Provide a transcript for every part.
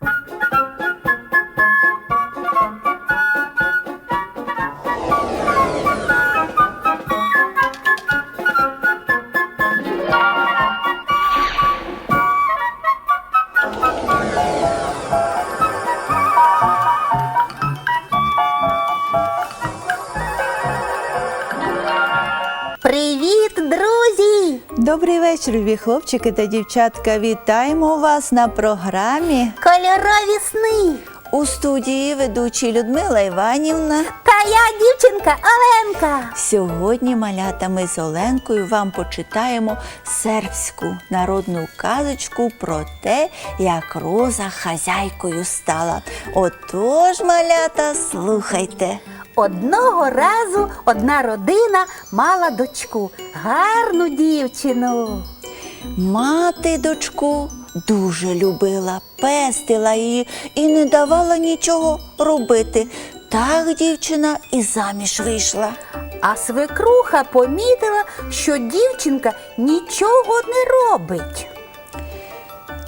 Bye. Добрий вечір, любі хлопчики та дівчатка. Вітаємо вас на програмі Кольорові сни! у студії ведучі Людмила Іванівна. Та я дівчинка Оленка. Сьогодні малята ми з Оленкою вам почитаємо сербську народну казочку про те, як Роза хазяйкою стала. Отож, малята, слухайте. Одного разу одна родина мала дочку, гарну дівчину. Мати дочку дуже любила, пестила її і не давала нічого робити. Так дівчина і заміж вийшла. А свекруха помітила, що дівчинка нічого не робить.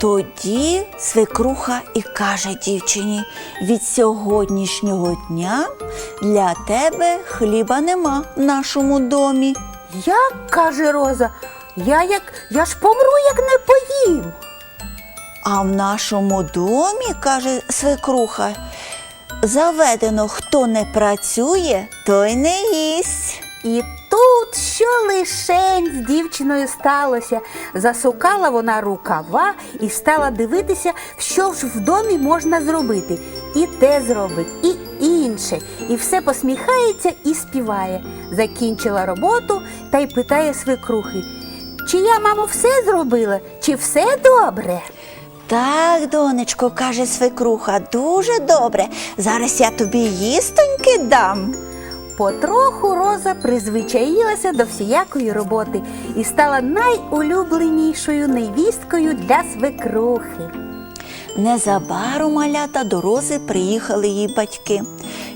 Тоді свекруха і каже дівчині: від сьогоднішнього дня для тебе хліба нема в нашому домі. Як каже Роза, я як я ж помру, як не поїм. А в нашому домі, каже свекруха, заведено, хто не працює, той не їсть. І тут що лишень з дівчиною сталося. Засукала вона рукава і стала дивитися, що ж в домі можна зробити. І те зробить, і інше. І все посміхається і співає. Закінчила роботу та й питає свекрухи, чи я, мамо, все зробила, чи все добре? Так, донечко, каже свекруха, дуже добре. Зараз я тобі їстоньки дам. Потроху Роза призвичаїлася до всіякої роботи і стала найулюбленішою невісткою для свекрухи. Незабаром малята до Рози приїхали її батьки.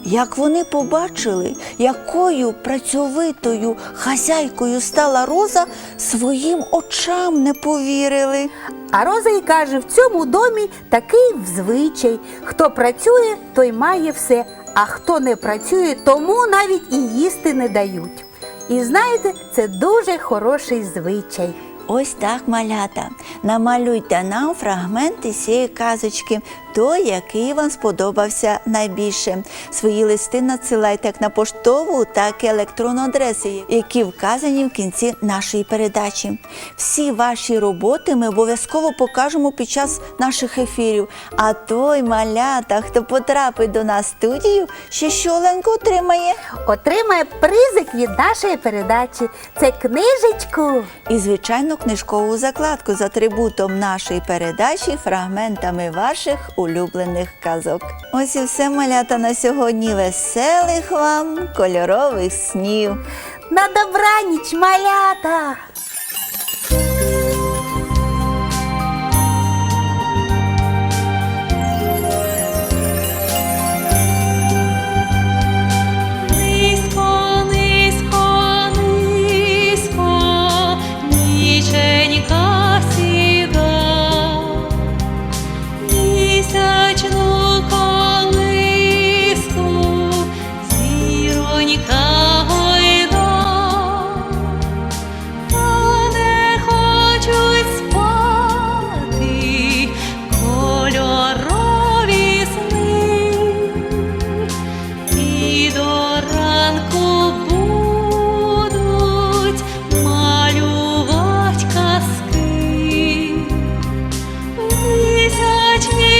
Як вони побачили, якою працьовитою хазяйкою стала Роза, своїм очам не повірили. А Роза й каже, в цьому домі такий звичай. Хто працює, той має все, а хто не працює, тому навіть і їсти не дають. І знаєте, це дуже хороший звичай. Ось так, малята. Намалюйте нам фрагменти цієї казочки, той, який вам сподобався найбільше. Свої листи надсилайте як на поштову, так і електронну адреси, які вказані в кінці нашої передачі. Всі ваші роботи ми обов'язково покажемо під час наших ефірів. А той малята, хто потрапить до нас в студію, ще що Оленко отримає. Отримає призик від нашої передачі. Це книжечку. І, звичайно, книжкову закладку з атрибутом нашої передачі, фрагментами ваших улюблених казок. Ось і все малята на сьогодні. Веселих вам кольорових снів. На добраніч, малята! І до ранку будуть малювать казки, місячні